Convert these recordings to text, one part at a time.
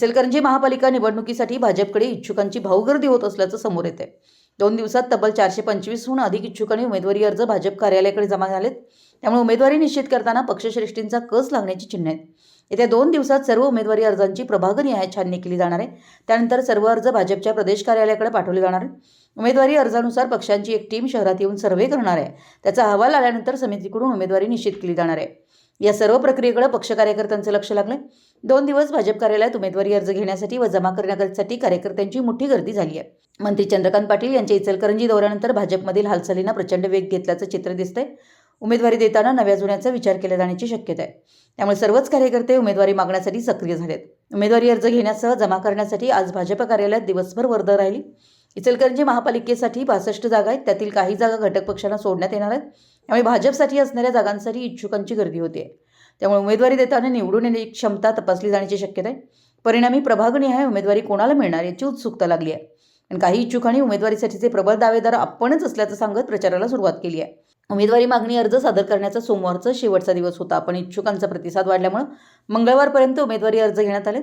इचलकरंजी महापालिका निवडणुकीसाठी भाजपकडे इच्छुकांची भाऊगर्दी होत असल्याचं समोर येत आहे दोन दिवसात तब्बल चारशे पंचवीसहून अधिक इच्छुकांनी उमेदवारी अर्ज भाजप कार्यालयाकडे जमा झालेत. त्यामुळे उमेदवारी निश्चित करताना पक्षश्रेष्ठींचा कस लागण्याची चिन्ह आहेत. येत्या दोन दिवसात सर्व उमेदवारी अर्जांची प्रभागनिहाय छाननी केली जाणार आहे. त्यानंतर सर्व अर्ज भाजपच्या प्रदेश कार्यालयाकडे पाठवले जाणार आहेत. उमेदवारी अर्जानुसार पक्षांची एक टीम शहरात येऊन सर्व्हे करणार आहे. त्याचा अहवाल आल्यानंतर समितीकडून उमेदवारी निश्चित केली जाणार आहे. या सर्व प्रक्रियेकडे पक्ष कार्यकर्त्यांचं लक्ष लागलं दोन दिवस भाजप कार्यालयात उमेदवारी अर्ज घेण्यासाठी व जमा करण्यासाठी कार्यकर्त्यांची मोठी गर्दी झाली आहे. मंत्री चंद्रकांत पाटील यांच्या इचलकरंजी दौऱ्यानंतर भाजपमधील हालचालींना प्रचंड वेग घेतल्याचं चित्र दिसतंय. उमेदवारी देताना नव्या जुन्याचा विचार केला जाण्याची शक्यता आहे. त्यामुळे सर्वच कार्यकर्ते उमेदवारी मागण्यासाठी सक्रिय झालेत. उमेदवारी अर्ज घेण्यासह जमा करण्यासाठी आज भाजप कार्यालयात दिवसभर वर्दळ राहिली. इचलकरंजी महापालिकेसाठी बासष्ट जागा आहेत. त्यातील काही जागा घटक पक्षांना सोडण्यात येणार आहेत. त्यामुळे भाजपसाठी असणाऱ्या जागांसाठी इच्छुकांची गर्दी होते. त्यामुळे उमेदवारी देताना निवडून येण्याची क्षमता तपासली जाण्याची शक्यता आहे. परिणामी प्रभागनिहाय उमेदवारी कोणाला मिळणार याची उत्सुकता लागली आहे. आणि काही इच्छुकांनी उमेदवारीसाठीचे प्रबळ दावेदार आपणच असल्याचं सांगत प्रचाराला सुरुवात केली आहे. उमेदवारी मागणी अर्ज सादर करण्याचा सोमवारचा शेवटचा दिवस होता. पण इच्छुकांचा प्रतिसाद वाढल्यामुळे मंगळवारपर्यंत उमेदवारी अर्ज घेण्यात आले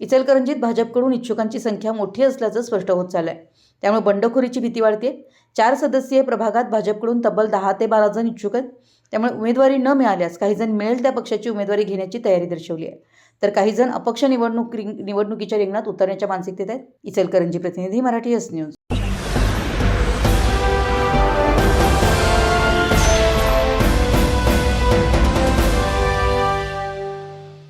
इचलकरंजीत भाजपकडून इच्छुकांची संख्या मोठी असल्याचं स्पष्ट होत चाललं आहे त्यामुळे बंडखोरीची भीती वाढते चार सदस्यीय प्रभागात भाजपकडून तब्बल दहा ते बारा जण इच्छुक आहेत. त्यामुळे उमेदवारी न मिळाल्यास काही जण मिळेल त्या पक्षाची उमेदवारी घेण्याची तयारी दर्शवली आहे. तर काही जण अपक्ष निवडणूक निवडणुकीच्या रिंगणात उतरण्याच्या मानसिकतेत आहेत. इचलकरंजी प्रतिनिधी मराठी एस न्यूज